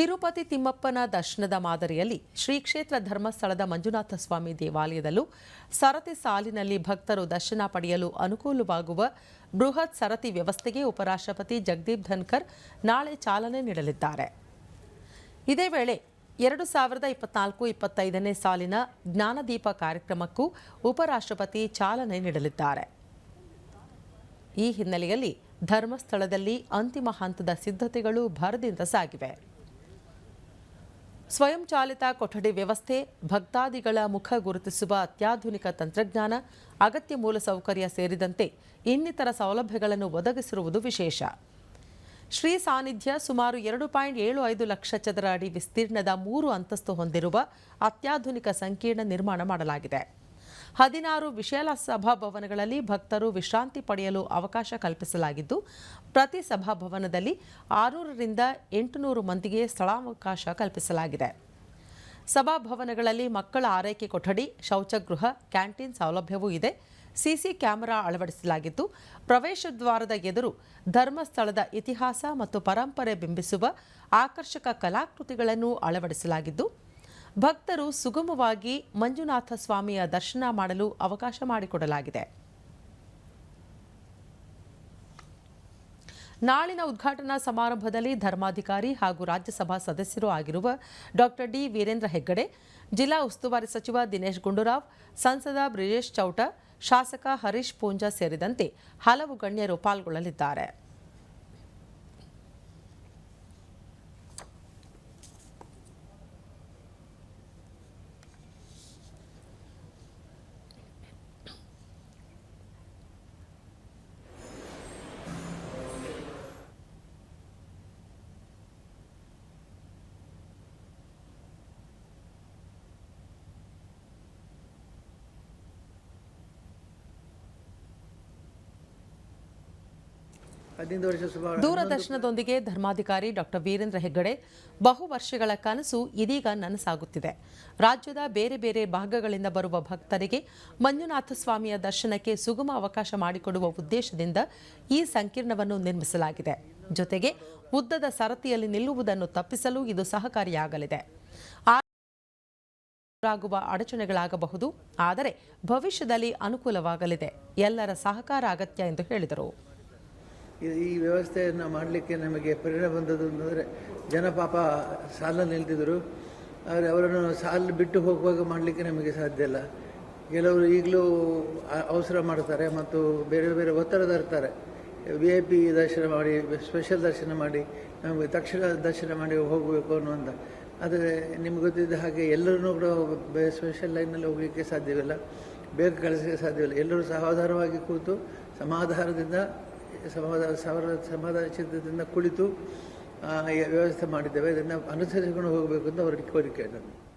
ತಿರುಪತಿ ತಿಮ್ಮಪ್ಪನ ದರ್ಶನದ ಮಾದರಿಯಲ್ಲಿ ಶ್ರೀ ಕ್ಷೇತ್ರ ಧರ್ಮಸ್ಥಳದ ಮಂಜುನಾಥ ಸ್ವಾಮಿ ದೇವಾಲಯದಲ್ಲೂ ಸರತಿ ಸಾಲಿನಲ್ಲಿ ಭಕ್ತರು ದರ್ಶನ ಪಡೆಯಲು ಅನುಕೂಲವಾಗುವ ಬೃಹತ್ ಸರತಿ ವ್ಯವಸ್ಥೆಗೆ ಉಪರಾಷ್ಟ್ರಪತಿ ಜಗದೀಪ್ ಧನ್ಕರ್ ನಾಳೆ ಚಾಲನೆ ನೀಡಲಿದ್ದಾರೆ. ಇದೇ ವೇಳೆ ಎರಡು ಸಾವಿರದ ಇಪ್ಪತ್ನಾಲ್ಕು ಇಪ್ಪತ್ತೈದನೇ ಸಾಲಿನ ಜ್ಞಾನದೀಪ ಕಾರ್ಯಕ್ರಮಕ್ಕೂ ಉಪರಾಷ್ಟ್ರಪತಿ ಚಾಲನೆ ನೀಡಲಿದ್ದಾರೆ. ಈ ಹಿನ್ನೆಲೆಯಲ್ಲಿ ಧರ್ಮಸ್ಥಳದಲ್ಲಿ ಅಂತಿಮ ಹಂತದ ಸಿದ್ಧತೆಗಳು ಭರದಿಂದ ಸಾಗಿವೆ. ಸ್ವಯಂಚಾಲಿತ ಕೊಠಡಿ ವ್ಯವಸ್ಥೆ, ಭಕ್ತಾದಿಗಳ ಮುಖ ಗುರುತಿಸುವ ಅತ್ಯಾಧುನಿಕ ತಂತ್ರಜ್ಞಾನ, ಅಗತ್ಯ ಮೂಲಸೌಕರ್ಯ ಸೇರಿದಂತೆ ಇನ್ನಿತರ ಸೌಲಭ್ಯಗಳನ್ನು ಒದಗಿಸಿರುವುದು ವಿಶೇಷ. ಶ್ರೀ ಸಾನ್ನಿಧ್ಯ ಸುಮಾರು ಎರಡು ಪಾಯಿಂಟ್ ಏಳು ಐದು ಲಕ್ಷ ಚದರ ಅಡಿ ವಿಸ್ತೀರ್ಣದ ಮೂರು ಅಂತಸ್ತು ಹೊಂದಿರುವ ಅತ್ಯಾಧುನಿಕ ಸಂಕೀರ್ಣ ನಿರ್ಮಾಣ ಮಾಡಲಾಗಿದೆ. ಹದಿನಾರು ವಿಶಾಲ ಸಭಾಭವನಗಳಲ್ಲಿ ಭಕ್ತರು ವಿಶ್ರಾಂತಿ ಪಡೆಯಲು ಅವಕಾಶ ಕಲ್ಪಿಸಲಾಗಿದ್ದು, ಪ್ರತಿ ಸಭಾಭವನದಲ್ಲಿ ಆರುನೂರರಿಂದ ಎಂಟುನೂರು ಮಂದಿಗೆ ಸ್ಥಳಾವಕಾಶ ಕಲ್ಪಿಸಲಾಗಿದೆ. ಸಭಾಭವನಗಳಲ್ಲಿ ಮಕ್ಕಳ ಆರೈಕೆ ಕೊಠಡಿ, ಶೌಚಗೃಹ, ಕ್ಯಾಂಟೀನ್ ಸೌಲಭ್ಯವೂ ಇದೆ. ಸಿಸಿ ಕ್ಯಾಮೆರಾ ಅಳವಡಿಸಲಾಗಿದ್ದು, ಪ್ರವೇಶ ದ್ವಾರದ ಎದುರು ಧರ್ಮಸ್ಥಳದ ಇತಿಹಾಸ ಮತ್ತು ಪರಂಪರೆ ಬಿಂಬಿಸುವ ಆಕರ್ಷಕ ಕಲಾಕೃತಿಗಳನ್ನು ಅಳವಡಿಸಲಾಗಿದ್ದು ಭಕ್ತರು ಸುಗಮವಾಗಿ ಮಂಜುನಾಥ ಸ್ವಾಮಿಯ ದರ್ಶನ ಮಾಡಲು ಅವಕಾಶ ಮಾಡಿಕೊಡಲಾಗಿದೆ. ನಾಳಿನ ಉದ್ಘಾಟನಾ ಸಮಾರಂಭದಲ್ಲಿ ಧರ್ಮಾಧಿಕಾರಿ ಹಾಗೂ ರಾಜ್ಯಸಭಾ ಸದಸ್ಯರೂ ಆಗಿರುವ ಡಾಕ್ಟರ್ ಡಿ. ವೀರೇಂದ್ರ ಹೆಗ್ಗಡೆ, ಜಿಲ್ಲಾ ಉಸ್ತುವಾರಿ ಸಚಿವ ದಿನೇಶ್ ಗುಂಡೂರಾವ್, ಸಂಸದ ಬ್ರಿಜೇಶ್ ಚೌಟ, ಶಾಸಕ ಹರೀಶ್ ಪೂಂಜಾ ಸೇರಿದಂತೆ ಹಲವು ಗಣ್ಯರು ಪಾಲ್ಗೊಳ್ಳಲಿದ್ದಾರೆ. ದೂರದರ್ಶನದೊಂದಿಗೆ ಧರ್ಮಾಧಿಕಾರಿ ಡಾಕ್ಟರ್ ವೀರೇಂದ್ರ ಹೆಗ್ಗಡೆ ಬಹು ವರ್ಷಗಳ ಕನಸು ಇದೀಗ ನನಸಾಗುತ್ತಿದೆ. ರಾಜ್ಯದ ಬೇರೆ ಬೇರೆ ಭಾಗಗಳಿಂದ ಬರುವ ಭಕ್ತರಿಗೆ ಮಂಜುನಾಥ ಸ್ವಾಮಿಯ ದರ್ಶನಕ್ಕೆ ಸುಗಮ ಅವಕಾಶ ಮಾಡಿಕೊಡುವ ಉದ್ದೇಶದಿಂದ ಈ ಸಂಕೀರ್ಣವನ್ನು ನಿರ್ಮಿಸಲಾಗಿದೆ. ಜೊತೆಗೆ ಉದ್ದದ ಸರತಿಯಲ್ಲಿ ನಿಲ್ಲುವುದನ್ನು ತಪ್ಪಿಸಲು ಇದು ಸಹಕಾರಿಯಾಗಲಿದೆ. ಆಗುವ ಅಡಚಣೆಗಳಾಗಬಹುದು, ಆದರೆ ಭವಿಷ್ಯದಲ್ಲಿ ಅನುಕೂಲವಾಗಲಿದೆ. ಎಲ್ಲರ ಸಹಕಾರ ಅಗತ್ಯ ಎಂದು ಹೇಳಿದರು. ಈ- ವ್ಯವಸ್ಥೆಯನ್ನು ಮಾಡಲಿಕ್ಕೆ ನಮಗೆ ಪ್ರೇರಣೆ ಬಂದದ್ದು ಅಂದರೆ ಜನ ಪಾಪ ಸಾಲ ನಿಲ್ತಿದ್ರು. ಆದರೆ ಅವರನ್ನು ಸಾಲ ಬಿಟ್ಟು ಹೋಗುವಾಗ ಮಾಡಲಿಕ್ಕೆ ನಮಗೆ ಸಾಧ್ಯ ಇಲ್ಲ. ಕೆಲವರು ಈಗಲೂ ಅವಸರ ಮಾಡ್ತಾರೆ ಮತ್ತು ಬೇರೆ ಬೇರೆ ಒತ್ತಡ ತರ್ತಾರೆ ವಿ ಐ ಪಿ ದರ್ಶನ ಮಾಡಿ ಸ್ಪೆಷಲ್ ದರ್ಶನ ಮಾಡಿ, ನಮಗೆ ತಕ್ಷಣ ದರ್ಶನ ಮಾಡಿ ಹೋಗಬೇಕು ಅನ್ನುವಂಥ ಆದರೆ ನಿಮ್ಗೆ ಗೊತ್ತಿದ್ದ ಹಾಗೆ ಎಲ್ಲರೂ ಕೂಡ ಸ್ಪೆಷಲ್ ಲೈನಲ್ಲಿ ಹೋಗಲಿಕ್ಕೆ ಸಾಧ್ಯವಿಲ್ಲ. ಬೇಗ ಕಳಿಸಲಿಕ್ಕೆ ಸಾಧ್ಯವಿಲ್ಲ. ಎಲ್ಲರೂ ಸಾವಧಾನವಾಗಿ ಕೂತು ಸಮಾಧಾನದಿಂದ ಸಮಾಧಾನ ಸಮಾಧಾನ ಸಮಾಧಾನ ಚಿತ್ರದಿಂದ ಕುಳಿತು ವ್ಯವಸ್ಥೆ ಮಾಡಿದ್ದೇವೆ. ಇದನ್ನು ಅನುಸರಿಸಿಕೊಂಡು ಹೋಗಬೇಕು ಅಂತ ಅವರಿಗೆ ಕೋರಿಕೆ ನಾನು